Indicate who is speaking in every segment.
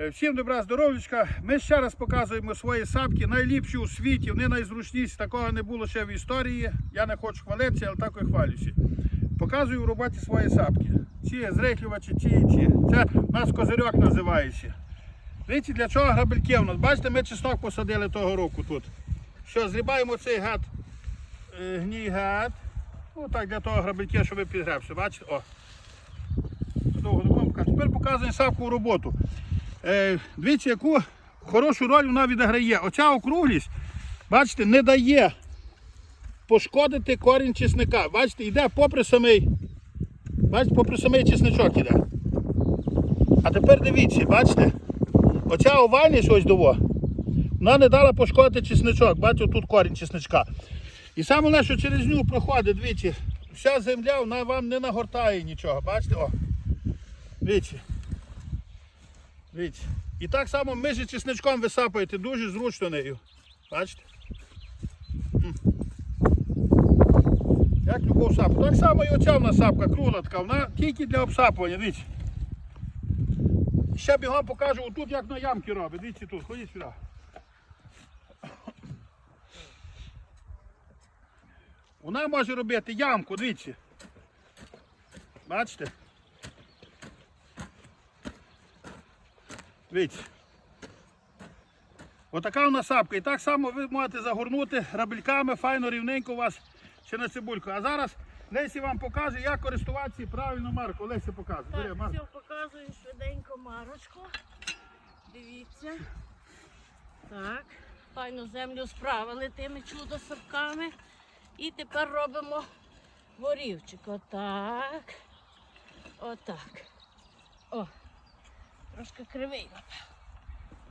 Speaker 1: Е, Всім добра здоров'ячка. Ми ще раз показуємо свої сапки, найліпші у світі, вони найзручніші, такого не було ще в історії. Я не хочу хвалитися, але так і хвалюся. Показую в роботі свої сапки. Ці зрихлювачі, ті і ті. Це у нас козирьок називається. Дивіться, для чого грабельки у нас. Бачите, ми чеснок посадили того року тут. Що, зрібаємо цей гад, е, гній гад. Ну так, для того грабельки, щоб підгребся. Бачите? О. Довго. Тепер показуємо сапку в роботу. Е, дивіться, яку хорошу роль вона відіграє. Оця округлість, бачите, не дає пошкодити корінь чесника. Бачите, йде попри самий. Бачите, попри самий чесничок іде. А тепер дивіться, бачите? Оця овальність ось дово, вона не дала пошкодити чесничок. Бачите, тут корінь чесничка. І саме головне, що через нього проходить, дивіться, вся земля вона вам не нагортає нічого. Бачите? О. Дивіться. Дивіться. І так само між чесничком висапаєте дуже зручно нею. Бачите? Як любов сапку. Так само і оця в нас сапка кругла така, вона тільки для обсапування, дивіться. Ще бігом покажу отут, як на ямки робить. Дивіться тут, ходіть сюди. Вона може робити ямку, дивіться. Бачите? Дивіться. Отака у нас сапка. І так само ви можете загорнути рабельками, файно, рівненько у вас ще на цибульку. А зараз Лесі вам покаже, як користуватися правильно марку. Лесі покаже. Бери,
Speaker 2: Так,
Speaker 1: Марко.
Speaker 2: все показую швиденько марочку. Дивіться. Так. Файно землю справили тими чудо-сапками. І тепер робимо горівчик. Отак. Отак. О. Трошки кривий.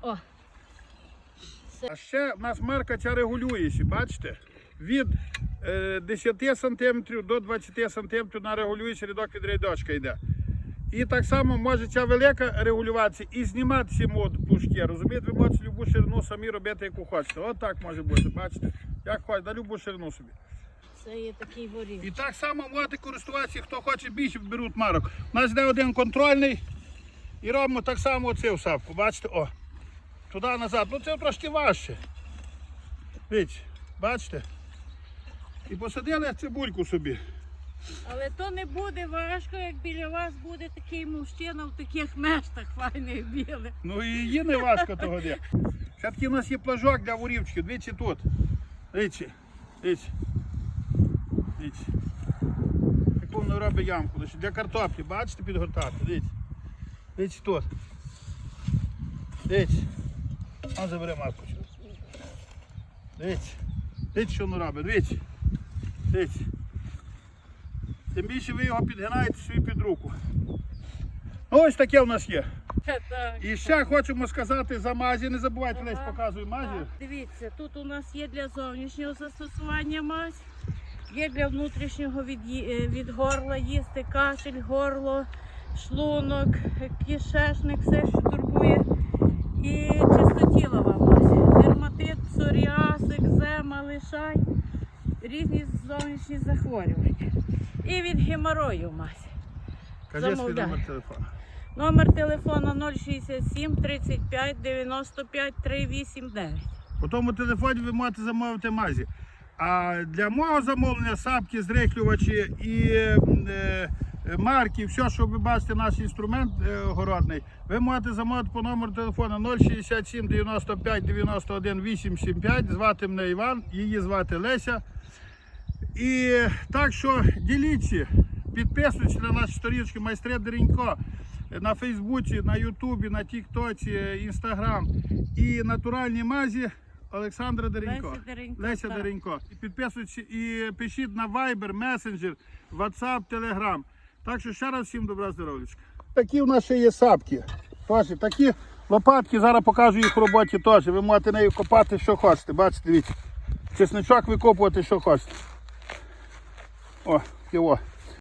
Speaker 2: О.
Speaker 1: А ще в нас марка ця регулюється, бачите? Від е, 10 см до 20 см на регулюється рядок від рядочка йде. І так само може ця велика регулюватися і зніматися мод плужки. Розумієте, ви можете любу ширину самі робити, яку хочете. От так може бути, бачите? Як хочете, на любу ширину собі.
Speaker 2: Це є такий горів.
Speaker 1: І так само можете користуватися, хто хоче більше, беруть марок. У нас йде один контрольний. І робимо так само оцю сапку. Бачите, о. Туди назад. Ну це трошки важче. Дивіться, бачите? І посадили цибульку собі.
Speaker 2: Але то не буде важко, як біля вас буде такий мужчина в таких мештах файних білих.
Speaker 1: Ну і її не важко того де. Ще такий у нас є плажок для ворівчиків. Дивіться тут. Дивіться. Дивіться. Дивіться. Яку воно робить ямку. Для картоплі, бачите, підгортати. Дивіться. Дивіться тут. Дивіться. А забери Марку. Дивіться. Дивіться, що воно робить. Дивіться. Дивіться. Тим більше ви його підгинаєте собі під руку. Ну, ось таке в нас є. І ще хочемо сказати за мазі. Не забувайте, Лесь
Speaker 2: Ага.
Speaker 1: показує мазі.
Speaker 2: Так, Дивіться, тут у нас є для зовнішнього застосування мазь, є для внутрішнього від, е, від горла їсти, кашель, горло, шлунок, кишечник, все, що турбує. І чистотілова мазь. Дерматит, псоріаз, екзема, лишай, різні зовнішні захворювання. І від геморою мазь.
Speaker 1: Кажи свій номер телефону.
Speaker 2: Номер телефону 067 35 95 389.
Speaker 1: По тому телефоні ви можете замовити мазі. А для мого замовлення сапки, зрихлювачі і е, марки, все, що ви бачите, наш інструмент е, городний, ви можете замовити по номеру телефону 067 95 91 875. Звати мене Іван, її звати Леся. І так що діліться, підписуйтесь на наші сторінки майстри Деренько на Фейсбуці, на Ютубі, на Тіктоці, Інстаграм і натуральні мазі Олександра Деренько.
Speaker 2: Леся Деренько,
Speaker 1: Леся. Деренько. І підписуйтесь і пишіть на Viber, Messenger, WhatsApp, Telegram. Так що ще раз всім добра здоров'ячка. Такі в нас ще є сапки. Тож, такі лопатки, зараз покажу їх в роботі теж. Ви можете нею копати, що хочете. Бачите, дивіться. Чесничок викопувати, що хочете. О, його.